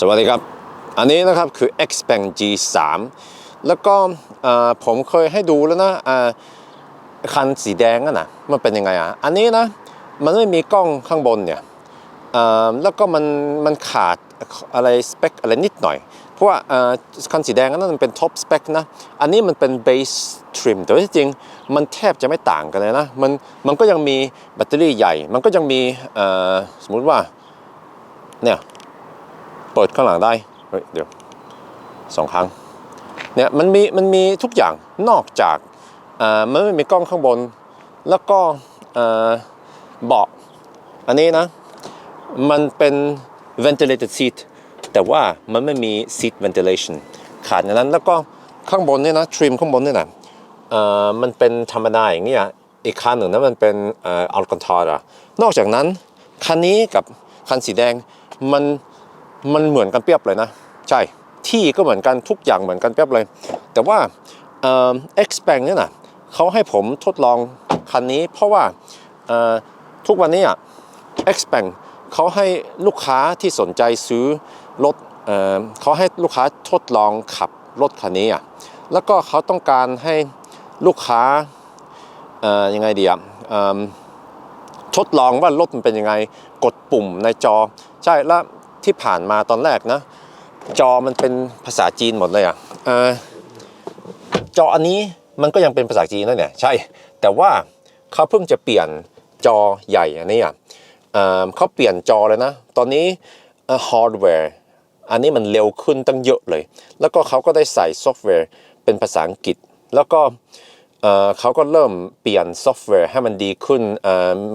สวัสดีครับ อันนี้นะครับคือ Xpeng G3 แล้วก็ผมเคยให้ดูแล้วนะคันสีแดงอะนะมันเป็นยังไงอะ อันนี้นะมันไม่มีกล้องข้างบนเนี่ยแล้วก็มันมันขาดอะไรสเปคอะไรนิดหน่อย เพราะว่าคันสีแดงนั้นมันเป็นท็อปสเปคนะ อันนี้มันเป็นเบสทริมแต่ว่าที่จริงมันแทบจะไม่ต่างกันเลยนะ มันมันก็ยังมีแบตเตอรี่ใหญ่ มันก็ยังมีสมมุติว่าเนี่ย เปิดข้างหลังได้เฮ้ยเดี๋ยวสองครั้งเนี่ยมันมีมันมีทุกอย่างนอกจากอ่อมันไม่มีกล้องข้างบน แล้วก็เอ่อเบาะอันนี้นะ มันเป็น ventilated seat แต่ว่ามันไม่มี seat ventilation ขาดอย่างนั้นแล้วก็ข้างบนเนี่ยนะ trim ข้างบนเนี่ยนะเอ่อมันเป็นธรรมดาอย่างนี้อะอีกคันหนึ่งนะมันเป็นอ่อ Alcantara นอกจากนั้นคันนี้กับคันสีแดงมัน มันเหมือนกันเปรียบเลยนะ ใช่ที่ก็เหมือนกันทุกอย่างเหมือนกันเปรียบเลย แต่ว่าเอ่อ Xpeng เนี่ยนะเขาให้ผมทดลองคันนี้ เพราะว่าทุกวันนี้อะ Xpeng เขาให้ลูกค้าที่สนใจซื้อรถเอเขาให้ลูกค้าทดลองขับรถคันนี้อะแล้วก็เขาต้องการให้ลูกค้ายังไงดีอะทดลองว่ารถมันเป็นยังไงกดปุ่มในจอ ใช่แล้ว ที่ผ่านมาตอนแรกนะ จอมันเป็นภาษาจีนหมดเลยอะจออันนี้มันก็ยังเป็นภาษาจีนนั่นเนี่ยใช่ แต่ว่าเขาเพิ่งจะเปลี่ยนจอใหญ่อันนี้อะเขาเปลี่ยนจอเลยนะ ตอนนี้ฮาร์ดแวร์อันนี้มันเร็วขึ้นตั้งเยอะเลย แล้วก็เขาก็ได้ใส่ซอฟต์แวร์เป็นภาษาอังกฤษ แล้วก็ เขาก็เริ่มเปลี่ยนซอฟต์แวร์ให้มันดีขึ้น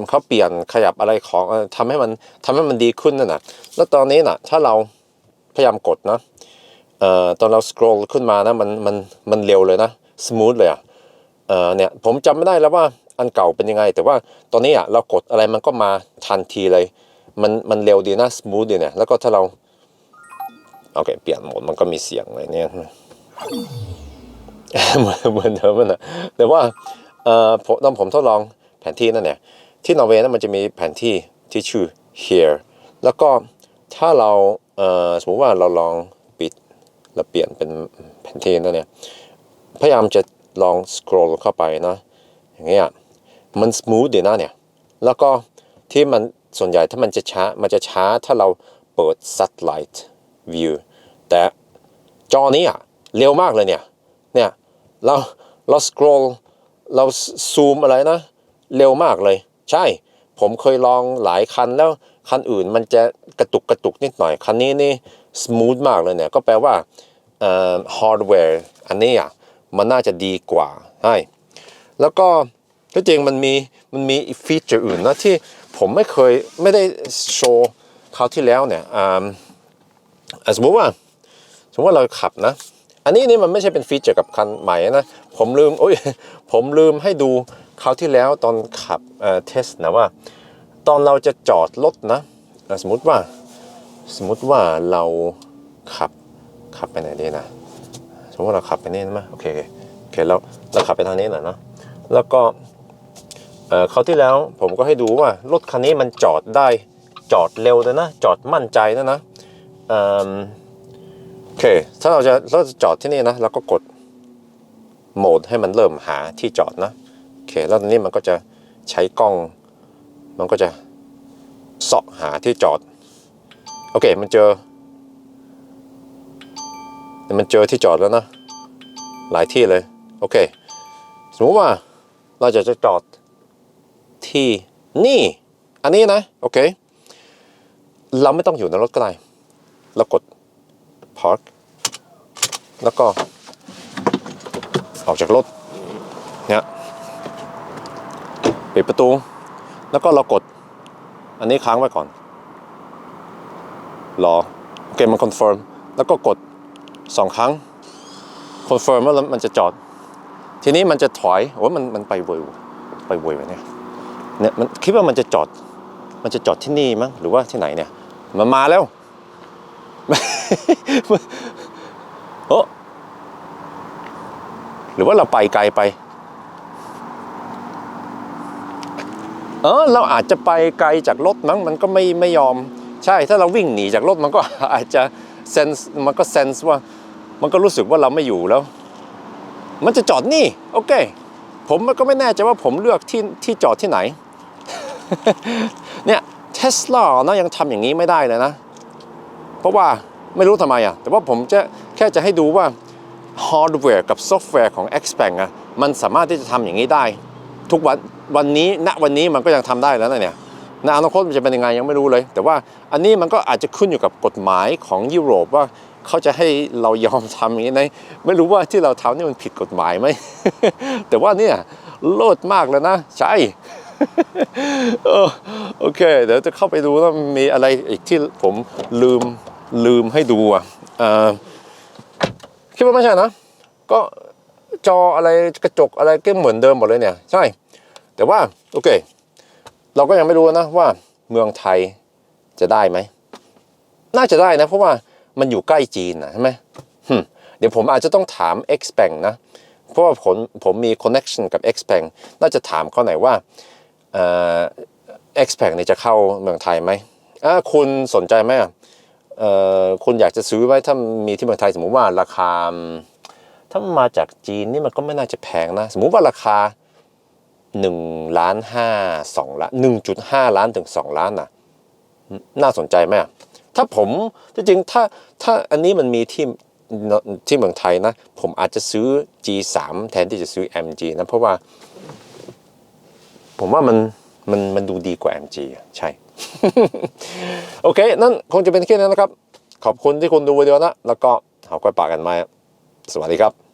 เขาเปลี่ยนขยับอะไรของเอ่อทำให้มันทำให้มันดีขึ้นนั่นนะแล้วตอนนี้นะถ้าเราพยายามกดนะตอนเราสครอลขึ้นมานะมันมันมันเร็วเลยนะสมูทเลยอะเนี่ยผมจำไม่ได้แล้วว่าอันเก่าเป็นยังไง แต่ว่าตอนนี้อะเรากดอะไรมันก็มาทันทีเลย มันมันเร็วดีนะสมูทดีเนี่ยแล้วก็ถ้าเราโอเคเปลี่ยนโหมดมันก็มีเสียงอะไรเนี่ย เหมือนเหมือนเดิมนะแต่ว่าเอ่อผมตอนผมทดลองแผนที่นั่นเนี่ยที่นอร์เวย์นั้นมันจะมีแผนที่ที่ชื่อ here แล้วก็ถ้าเราเอ่อสมมติว่าเราลองปิดแล้วเปลี่ยนเป็นแผนที่นั่นเนี่ยพยายามจะลอง scroll เข้าไปนะอย่างเงี้ยมัน smooth ดีนะเนี่ยแล้วก็ที่มันส่วนใหญ่ถ้ามันจะช้ามันจะช้าถ้าเราเปิด satellite view แต่จอนี้อะเร็วมากเลยเนี่ย เนี่ยเราเราสครอลเราซูมอะไรนะ เร็วมากเลย ใช่ ผมเคยลองหลายคันแล้วคันอื่นมันจะกระตุกกระตุกนิดหน่อย คันนี้นี่สมูทมากเลยเนี่ย ก็แปลว่าเอ่อฮาร์ดแวร์อันนี้อะมันน่าจะดีกว่าใช่แล้วก็ที่จริงมันมีมันมีฟีเจอร์อื่นนะที่ผมไม่เคยไม่ได้โชว์คราวที่แล้วเนี่ยอ่าสมมติว่าสมมติว่าเราขับนะ อันนี้นี่มันไม่ใช่เป็นฟีเจอร์กับคันใหม่นะ ผมลืมโอ้ยผมลืมให้ดูคราวที่แล้วตอนขับเอ่อเทสนะว่า ตอนเราจะจอดรถนะ สมมติว่าสมมติว่าเราขับขับไปไหนดีนะ สมมติว่าเราขับไปนี่นะโอเคโอเคเคเราเราขับไปทางนี้หน่อยเนาะแล้วก็เอ่อคราวที่แล้วผมก็ให้ดูว่ารถคันนี้มันจอดได้จอดเร็วเลยนะ จอดมั่นใจนะนะเอิ่มโอเค ถ้าเราจะเราจะจอดที่นี่นะเราก็กดโหมดให้มันเริ่มหาที่จอดนะโอเค แล้วตอนนี้มันก็จะใช้กล้อง มันก็จะเสาะหาที่จอด โอเค มันเจอ มันเจอที่จอดแล้วนะ หลายที่เลย โอเค สมมติว่าเราจะจะจอดที่นี่ อันนี้นะ โอเค เราไม่ต้องอยู่ในรถก็ได้ เรากด park แล้วก็ออกจากรถเนี่ยปิดประตู แล้วก็เรากด อันนี้ค้างไว้ก่อนรอโอเคมันคอนเฟิร์มแล้วก็กดสองครั้งคอนเฟิร์มว่ามันจะจอด ทีนี้มันจะถอยโอ้มันมันไปเวยไปเวยไปเนี่ยเนี่ยมันคิดว่ามันจะจอด มันจะจอดที่นี่มั้งหรือว่าที่ไหนเนี่ยมันมาแล้ว โอ้หรือว่าเราไปไกลไป เออเราอาจจะไปไกลจากรถมั้งมันก็ไม่ไม่ยอม ใช่ถ้าเราวิ่งหนีจากรถมันก็อาจจะเซนส์มันก็เซนส์ว่า มันก็รู้สึกว่าเราไม่อยู่แล้ว มันจะจอดนี่ โอเค ผมก็ไม่แน่ใจว่าผมเลือกที่ที่จอดที่ไหน เนี่ยเทสลาเนะยังทำอย่างนี้ไม่ได้เลยนะ ราะว่าไม่รู้ทำไมอะ แต่ว่าผมจะแค่จะให้ดูว่าฮาร์ดแวร์กับซอฟต์แวร์ของ Xpeng อะมันสามารถที่จะทำอย่างนี้ได้ ทุกวันวันนี้ณวันนี้มันก็ยังทำได้แล้วนะเนี่ยในอนาคตมันจะเป็นยังไงยังไม่รู้เลย แต่ว่าอันนี้มันก็อาจจะขึ้นอยู่กับกฎหมายของยุโรปว่าเขาจะให้เรายอมทำอย่างนี้ไหมไม่รู้ว่าที่เราทำนี่มันผิดกฎหมายไหม แต่ว่าเนี่ยโลดมากแล้วนะ ใช่โอเค เดี๋ยวจะเข้าไปดูว่ามีอะไรอีกที่ผมลืม ลืมให้ดูอะคิดว่าไม่ใช่นะ ก็จออะไรกระจกอะไรก็เหมือนเดิมหมดเลยเนี่ย ใช่ แต่ว่าโอเค เราก็ยังไม่รู้นะว่าเมืองไทยจะได้ไหม น่าจะได้นะ เพราะว่ามันอยู่ใกล้จีนนะใช่ไหมเดี๋ยวผมอาจจะต้องถาม Xpeng นะ เพราะว่าผมผมมี connection กับ Xpeng น่าจะถามเขาหน่อยว่าเอ่อ Xpeng เนี่ยจะเข้าเมืองไทยไหมคุณสนใจไหมอะ คุณอยากจะซื้อไว้ถ้ามีที่เมืองไทยสมมุติว่าราคา ถ้ามาจากจีนนี่มันก็ไม่น่าจะแพงนะ สมมุติว่าราคา1ล้าน5 2ล้าน1.5 ล้านถึง 2 ล้านน่ะน่าสนใจไหมถ้าผมจริงๆถ้าถ้าอันนี้มันมีที่ที่เมืองไทยนะ ผมอาจจะซื้อ G3 แทนที่จะซื้อ MG นะ เพราะว่า ผมว่ามันมันมันดูดีกว่า MG ใช่ โอเค นั่นคงจะเป็นแค่นั้นนะครับ ขอบคุณที่คุณดูวิดีโอนะ แล้วก็เอาไว้ปากกันไหมาสวัสดีครับ